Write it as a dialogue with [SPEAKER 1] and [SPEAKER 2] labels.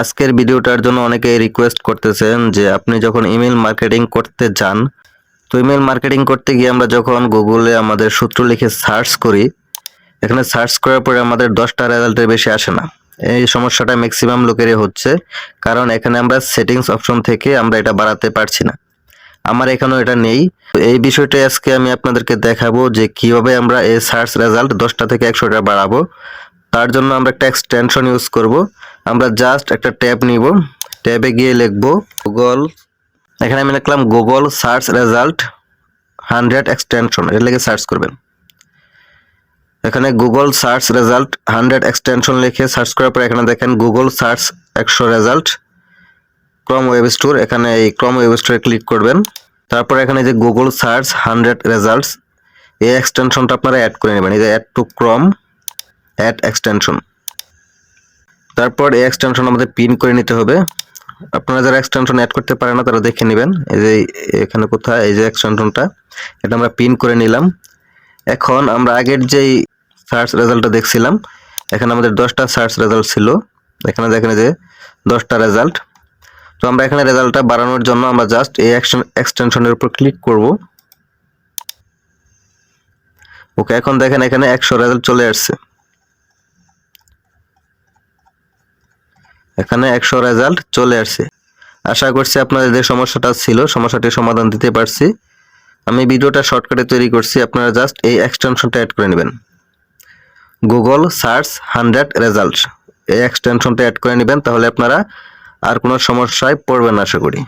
[SPEAKER 1] আজকের ভিডিওটার জন্য অনেকে রিকোয়েস্ট করতেছেন যে আপনি যখন ইমেল মার্কেটিং করতে যান, তো ইমেল মার্কেটিং করতে গিয়ে আমরা যখন গুগলে আমাদের সূত্র লিখে সার্চ করি, এখানে সার্চ করার পরে আমাদের দশটা রেজাল্টের বেশি আসে না। এই সমস্যাটা ম্যাক্সিমাম লোকেরই হচ্ছে, কারণ এখানে আমরা সেটিংস অপশন থেকে আমরা এটা বাড়াতে পারছি না। আমার এখানেও এটা নেই। এই বিষয়টা আজকে আমি আপনাদেরকে দেখাবো যে কীভাবে আমরা এই সার্চ রেজাল্ট দশটা থেকে একশোটা বাড়াবো। তার জন্য আমরা একটা এক্সটেনশন ইউজ করব। আমরা জাস্ট একটা ট্যাব নিব। ট্যাবে গিয়ে লিখব গুগল এখানে আমি লিখলাম Google search result hundred extension এর লিখে সার্চ করবেন। এখানে Google search result hundred extension লিখে সার্চ করার পর এখানে দেখেন গুগল সার্চ একশো রেজাল্ট ক্রম ওয়েব স্টোর এখানে এই ক্রম ওয়েব স্টোরে ক্লিক করবেন। তারপর এখানে যে গুগল সার্চ হান্ড্রেড রেজাল্টস এই এক্সটেনশনটা আপনারা অ্যাড করে নেবেন। এই যে add to Chrome add extension তারপর এই এক্সটেনশন আমাদের পিন করে নিতে হবে। আপনারা যারা এক্সটেনশন অ্যাড করতে পারে না, তারা দেখে নেবেন। এই যে এখানে কোথায়, এই যে এক্সটেনশনটা এটা আমরা পিন করে নিলাম। এখন আমরা আগের যেই সার্চ রেজাল্টটা দেখছিলাম, এখানে আমাদের দশটা সার্চ রেজাল্ট ছিল। এখানে দেখেন যে দশটা রেজাল্ট তো আমরা এখানে রেজাল্টটা বাড়ানোর জন্য আমরা জাস্ট এই এক্সটেনশনের উপর ক্লিক করব। ওকে এখন দেখেন এখানে একশো রেজাল্ট চলে আসছে। এখানে একশো রেজাল্ট চলে আসছে। আশা করছি আপনাদের যে সমস্যাটা ছিল সমস্যাটির সমাধান দিতে পারছি। আমি ভিডিওটা শর্টকাটে তৈরি করছি, আপনারা জাস্ট এই এক্সটেনশনটা অ্যাড করে নেবেন। গুগল সার্চ হান্ড্রেড রেজাল্ট এই এক্সটেনশনটা অ্যাড করে নেবেন, তাহলে আপনারা আর কোনো সমস্যায় পড়বেন আশা করি।